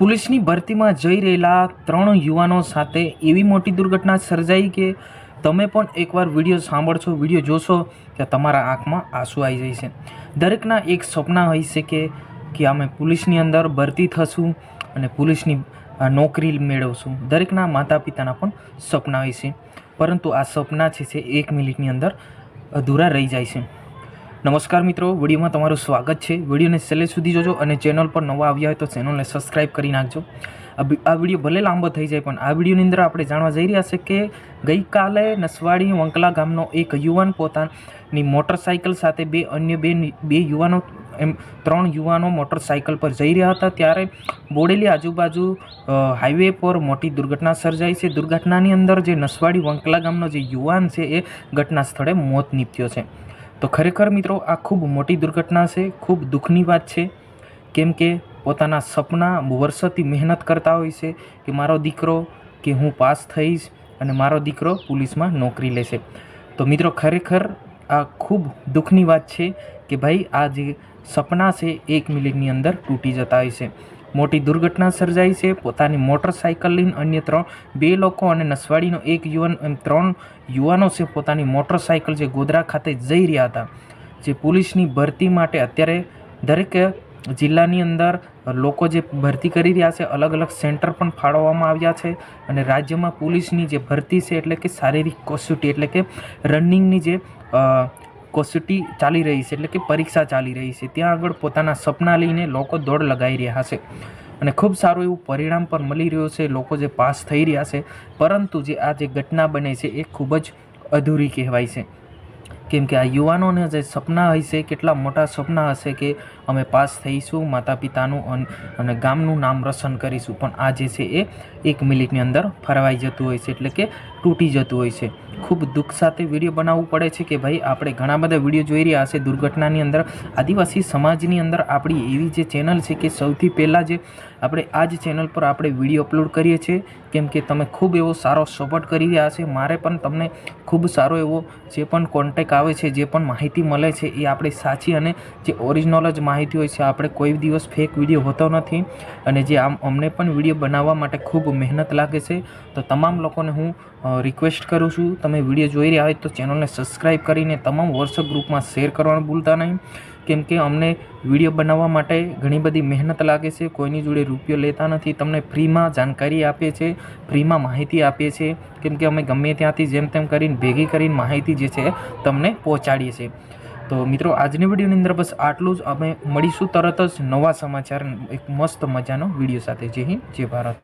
પોલીસની ભરતીમાં જઈ રહેલા ત્રણ યુવાનો સાથે એવી મોટી દુર્ઘટના સર્જાઈ કે તમે પણ એકવાર વીડિયો સાંભળશો, વીડિયો જોશો કે તમારા આંખમાં આંસુ આવી જાય છે. દરેકના એક સપના હોઈ શકે કે અમે પોલીસની અંદર ભરતી થશું અને પોલીસની નોકરી મેળવશું. દરેકના માતા પિતાના પણ સપના હોય છે. પરંતુ આ સપના છે, એક મિનિટની અંદર અધૂરા રહી જાય છે. નમસ્કાર મિત્રો, વિડીયોમાં તમારું સ્વાગત છે. વિડીયોને છેલ્લે સુધી જોજો અને ચેનલ પર નવા આવ્યા હોય તો ચેનલને સબસ્ક્રાઈબ કરી નાખજો. આ વીડિયો ભલે લાંબો થઈ જાય, પણ આ વિડીયોની અંદર આપણે જાણવા જઈ રહ્યા છે કે ગઈકાલે નસવાડી વંકલા ગામનો એક યુવાન પોતાની મોટરસાઇકલ સાથે બે અન્ય બે બે યુવાનો, એમ ત્રણ યુવાનો મોટરસાઇકલ પર જઈ રહ્યા હતા. ત્યારે બોડેલી આજુબાજુ હાઈવે પર મોટી દુર્ઘટના સર્જાઈ છે. દુર્ઘટનાની અંદર જે નસવાડી વંકલા ગામનો જે યુવાન છે, એ ઘટના સ્થળે મોત નીપજ્યો છે. તો ખરેખર મિત્રો, આ ખૂબ મોટી દુર્ઘટના છે, ખૂબ દુઃખની વાત છે. કેમ કે પોતાના સપના વર્ષોથી મહેનત કરતા હોય છે કે મારો દીકરો કે હું પાસ થઈશ અને મારો દીકરો પોલીસમાં નોકરી લેશે. તો મિત્રો, ખરેખર આ ખૂબ દુઃખની વાત છે કે ભાઈ, આ જે સપના છે, એક મિનિટની અંદર તૂટી જતા હોય છે. મોટી દુર્ઘટના સર્જાઈ છે. પોતાની મોટરસાઇકલ લઈને અન્ય ત્રણ બે લોકો અને નસવાડીનો એક યુવાન એમ ત્રણ યુવાનો છે પોતાની મોટરસાઇકલ જે ગોધરા ખાતે જઈ રહ્યા હતા. જે પોલીસની ભરતી માટે અત્યારે દરેક જિલ્લાની અંદર લોકો જે ભરતી કરી રહ્યા છે, અલગ અલગ સેન્ટર પણ ફાળવવામાં આવ્યા છે અને રાજ્યમાં પોલીસની જે ભરતી છે એટલે કે શારીરિક કસોટી એટલે કે રનિંગની જે કસોટી ચાલી રહી છે, એટલે કે પરીક્ષા ચાલી રહી છે. ત્યાં આગળ પોતાના સપના લઈને લોકો દોડ લગાવી રહ્યા છે. અને ખૂબ સારું એવું પરિણામ પણ મળી રહ્યું છે, લોકો જે પાસ થઈ રહ્યા છે. પરંતુ જે આ જે ઘટના બને છે, એ ખૂબ જ અધૂરી કહેવાય છે. કેમ કે આ યુવાનોને જે સપના હશે, કેટલા મોટા સપના હશે કે અમે પાસ થઈશું માતા પિતાનું અને ગામનું નામ રોશન કરીશું. પણ આ જે છે, એ એક મિનિટની અંદર ફરવાઈ જતું હોય છે, એટલે કે તૂટી જતું હોય છે. ખૂબ દુઃખ સાથે વીડિયો બનાવવું પડે છે કે ભાઈ, આપણે ઘણા બધા વીડિયો જોઈ રહ્યા હશે. દુર્ઘટનાની અંદર, આદિવાસી સમાજની અંદર આપણી એવી જે ચેનલ છે કે સૌથી પહેલાં જે આપણે આ જ ચેનલ પર આપણે વીડિયો અપલોડ કરીએ છીએ. કેમ કે તમે ખૂબ એવો સારો સપોર્ટ કરી રહ્યા છે મારે પણ તમને ખૂબ સારો એવો જે પણ કોન્ટેક આવે છે, જે પણ માહિતી મળે છે, એ આપણે સાચી અને જે ઓરિજિનલ જ માહિતી હોય છે. આપણે કોઈ દિવસ ફેક વીડિયો હોતો નથી અને જે આમ અમને પણ વીડિયો બનાવવા માટે ખૂબ મહેનત લાગે છે. તો તમામ લોકોને હું રિક્વેસ્ટ કરું છું. તમે વીડિયો જોઈ રહ્યા હોય તો ચેનલને સબસ્ક્રાઈબ કરીને તમામ વોટ્સઅપ ગ્રુપમાં શેર કરવાનું ભૂલતા નહીં. કેમ કે અમને વીડિયો બનાવવા માટે ઘણી બધી મહેનત લાગે છે. કોઈની જોડે રૂપિયો લેતા નથી. તમને ફ્રીમાં જાણકારી આપીએ છીએ ફ્રીમાં માહિતી આપીએ છીએ કેમ કે અમે ગમે ત્યાંથી જેમ તેમ કરીને ભેગી કરીને માહિતી જે છે તમને પહોંચાડીએ છીએ. તો મિત્રો, આજની વિડીયોની અંદર બસ આટલું જ. અમે મળીશું તરત જ નવા સમાચાર, એક મસ્ત મજાનો વીડિયો સાથે. જય હિન્દ, જય ભારત.